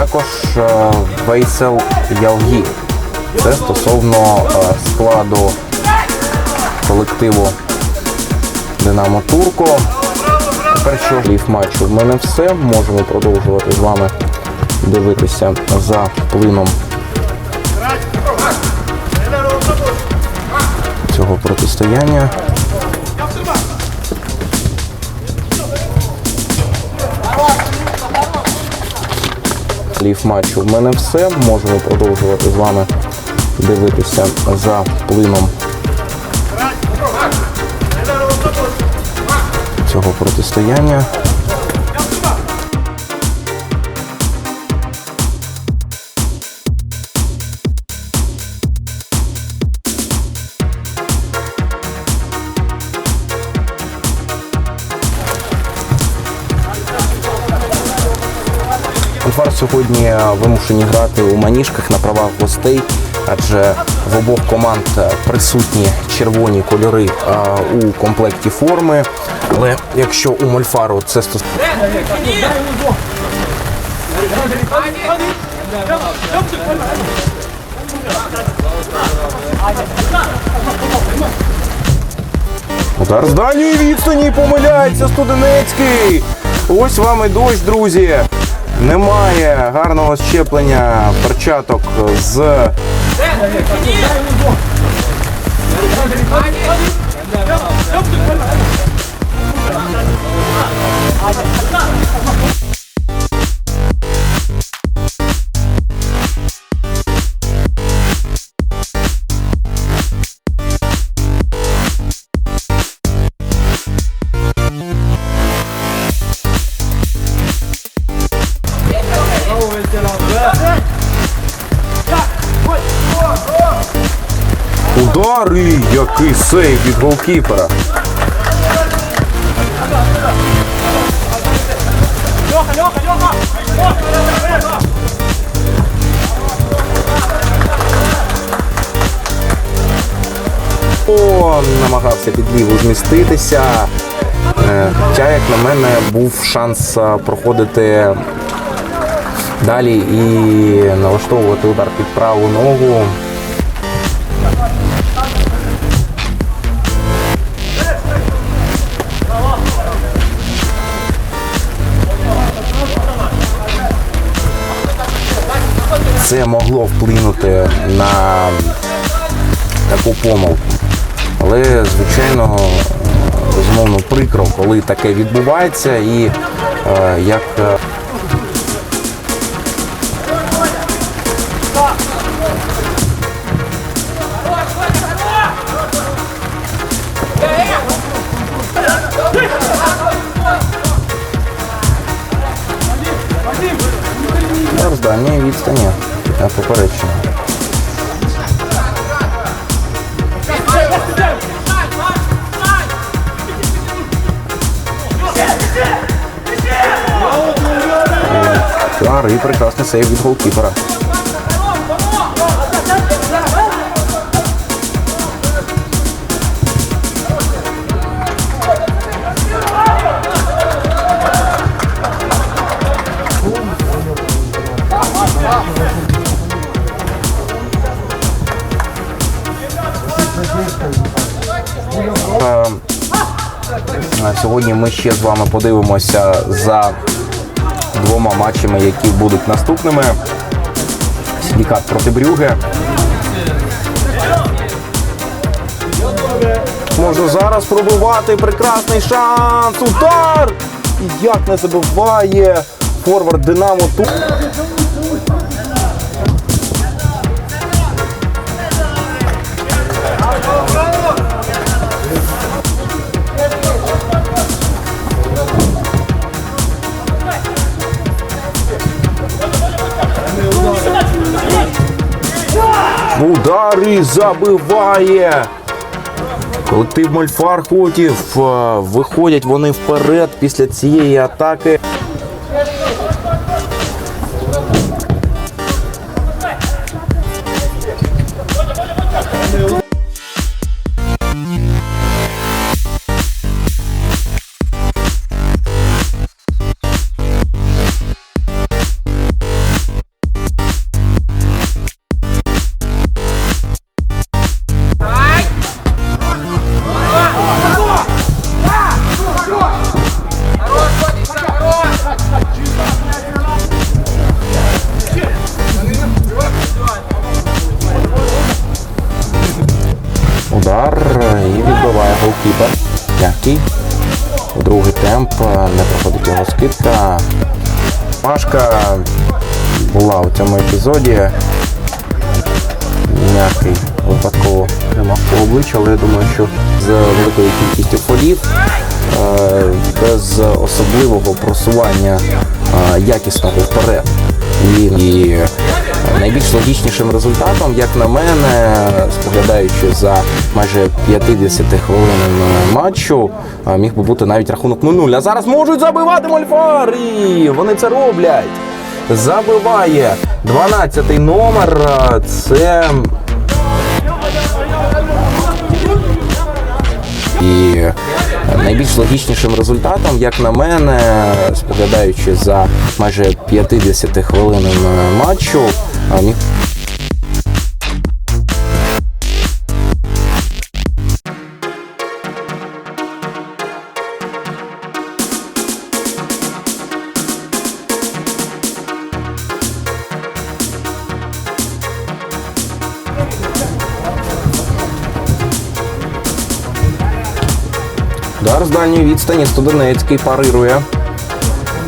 також е, Вейсел Ялгі. Це стосовно е, складу колективу Динамо Турко. Тепер що лів матчу в мене все. Можемо продовжувати з вами дивитися за плином цього протистояння. Лів матчу в мене все. Можемо продовжувати з вами дивитися за плином цього протистояння. Сьогодні вимушені грати у маніжках на правах гостей, адже в обох команд присутні червоні кольори у комплекті форми. Але якщо у Мольфару це стос... Удар з дальньої відстані помиляється Студенецький. Ось вам і дощ, друзі. Немає гарного щеплення перчаток з удари. Який сейв від голкіпера. О, намагався під ліву зміститися. Е, Хоча, як на мене, був шанс е, проходити далі і налаштовувати удар під праву ногу. Це могло вплинути на таку помилку. Але, звичайно, безумовно прикро, коли таке відбувається і е, як. е, з відстані на поперечного. Удар і прекрасний сейв від голкіпера. Сьогодні ми ще з вами подивимося за двома матчами, які будуть наступними. Сіндікат проти Брюге. Можна зараз пробивати прекрасний шанс. Удар! І Як не забиває форвард Динамо тут. Удари забиває. Колектив Мольфархутів. е, Виходять вони вперед після цієї атаки. Е, і відбиває голкіпер. М'який. Другий темп, е, не проходить його скидка. Пашка була у цьому епізоді. М'який випадково ремах по обличчя, але я думаю, що з великою кількістю полів, е, без особливого просування якісного вперед. І, і найбільш логічнішим результатом, як на мене, споглядаючи за майже 50 хвилинами матчу, е, міг би бути навіть рахунок 0-0. А зараз можуть забивати Мольфар! І вони це роблять. Забиває 12-й номер. е, Це І е, найбільш логічнішим результатом, як на мене, споглядаючи за майже 50 хвилин матчу, міг Удар з дальньої відстані Студенецький парирує.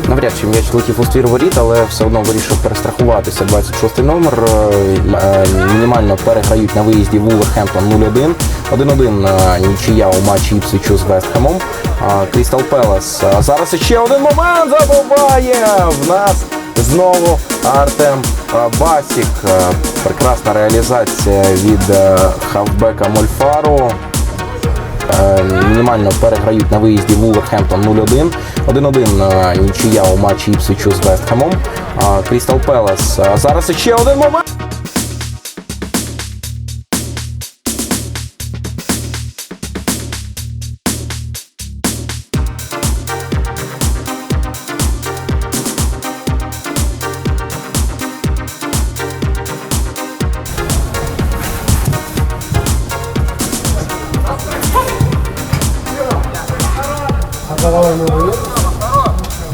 Навряд чи м'яч летів у ствір воріт, але все одно вирішив перестрахуватися. 26-й номер. Е, е, Мінімально переграють на виїзді Вулверхемптон 0-1. 1-1 е, нічия у матчі Іпсвічу з Вестхемом. Крістал Пелес. Зараз ще один момент забуває в нас знову Артем Басік. Прекрасна реалізація від хавбека Мольфару. Е, мінімально переграють на виїзді Вулверхемптон 0-1. 1-1 е, нічия у матчі Іпсвічу з Вестхемом. Крістал Пелес. Зараз ще один момент.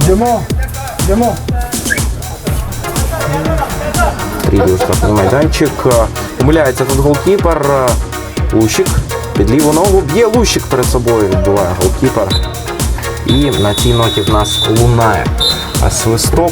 Йдемо, йдемо. Трілі у штрафний майданчик. Е, Помиляється тут голкіпер. Е, Лущик під ліву ногу. Б'є Лущик перед собою, відбиває голкіпер. І на цій ноті в нас лунає свисток.